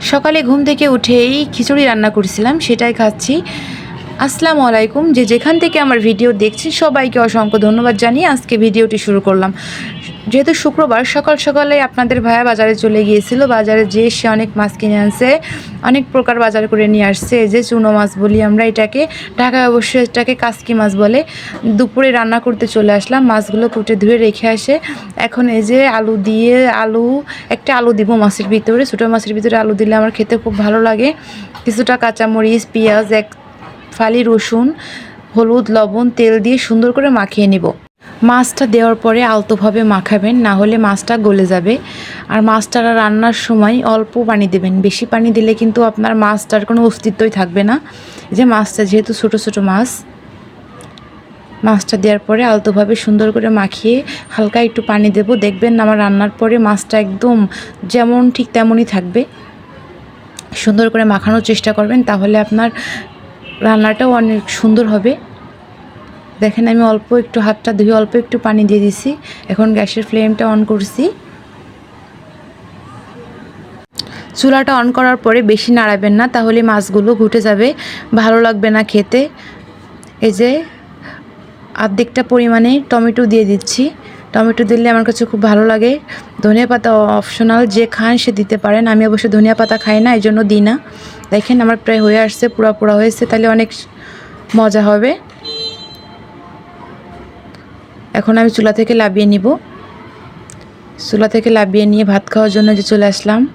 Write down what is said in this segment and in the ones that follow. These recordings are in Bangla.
সকালে ঘুম থেকে উঠেই খিচুড়ি রান্না করেছিলাম, সেটাই খাচ্ছি। আসসালামু আলাইকুম। যে যেখান থেকে আমার ভিডিও দেখছেন, সবাইকে অসংখ্য ধন্যবাদ জানিয়ে আজকে ভিডিওটি শুরু করলাম। যেহেতু শুক্রবার সকাল সকালে আপনাদের ভাইয়া বাজারে চলে গিয়েছিল, বাজারে যেয়ে সে অনেক মাছ কিনে আনছে, অনেক প্রকার বাজার করে নিয়ে আসছে। যে চুনো মাছ বলি আমরা, এটাকে ঢাকায় অবশ্যই এটাকে কাসকি মাছ বলে। দুপুরে রান্না করতে চলে আসলাম, মাছগুলো কুটে ধুয়ে রেখে আসে। এখন এই যে আলু দিয়ে আলু, একটা আলু দিব মাছের ভিতরে, ছোটো মাছের ভিতরে আলু দিলে আমার খেতে খুব ভালো লাগে। কিছুটা কাঁচামরিচ, পেঁয়াজ, এক ফালি রসুন, হলুদ, লবণ, তেল দিয়ে সুন্দর করে মাখিয়ে নিব। মাছটা দেওয়ার পরে আলতোভাবে মাখাবেন, না হলে মাছটা গলে যাবে। আর মাছটা রান্নার সময় অল্প পানি দেবেন। বেশি পানি দিলে কিন্তু আপনার মাছটার কোনো অস্তিত্বই থাকবে না। যে মাছটা যেহেতু ছোট ছোট মাছ, মাছটা দেওয়ার পরে আলতোভাবে সুন্দর করে মাখিয়ে হালকা একটু পানি দেব। দেখবেন আমার রান্নার পরে মাছটা একদম যেমন ঠিক তেমনই থাকবে। সুন্দর করে মাখানোর চেষ্টা করবেন, তাহলে আপনার রান্নাটাও অনেক সুন্দর হবে। দেখেন আমি অল্প একটু হাতটা ধুয়ে অল্প একটু পানি দিয়ে দিছি। এখন গ্যাসের ফ্লেমটা অন করছি। চুলাটা অন করার পরে বেশি নাড়াবেন না, তাহলে মাছগুলো ঘুটে যাবে। ভালো লাগবে না খেতে। এই যে অর্ধেকটা পরিমাণে টমেটো দিয়ে দিচ্ছি। টমেটো দিলে আমার কাছে খুব ভালো লাগে। ধনিয়া পাতা অপশনাল, যে খান সে দিতে পারেন। আমি অবশ্য ধনিয়া পাতা খাই না এই জন্য দিই না। দেখেন আমার প্রায় হয়ে আসছে পুরা পুরা হয়েছে, তাহলে অনেক মজা হবে। এখন আমি চুলা থেকে লাবিয়ে নিব। চুলা থেকে লাবিয়ে নিয়ে ভাত খাওয়ার জন্য যে চলে আসলাম।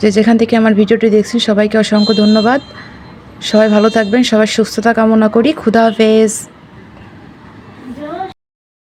যে যেখান থেকে আমার ভিডিওটি দেখছেন, সবাইকে অসংখ্য ধন্যবাদ। সবাই ভালো থাকবেন, সবাই সুস্থতা কামনা করি। ক্ষুধা হাফেজ।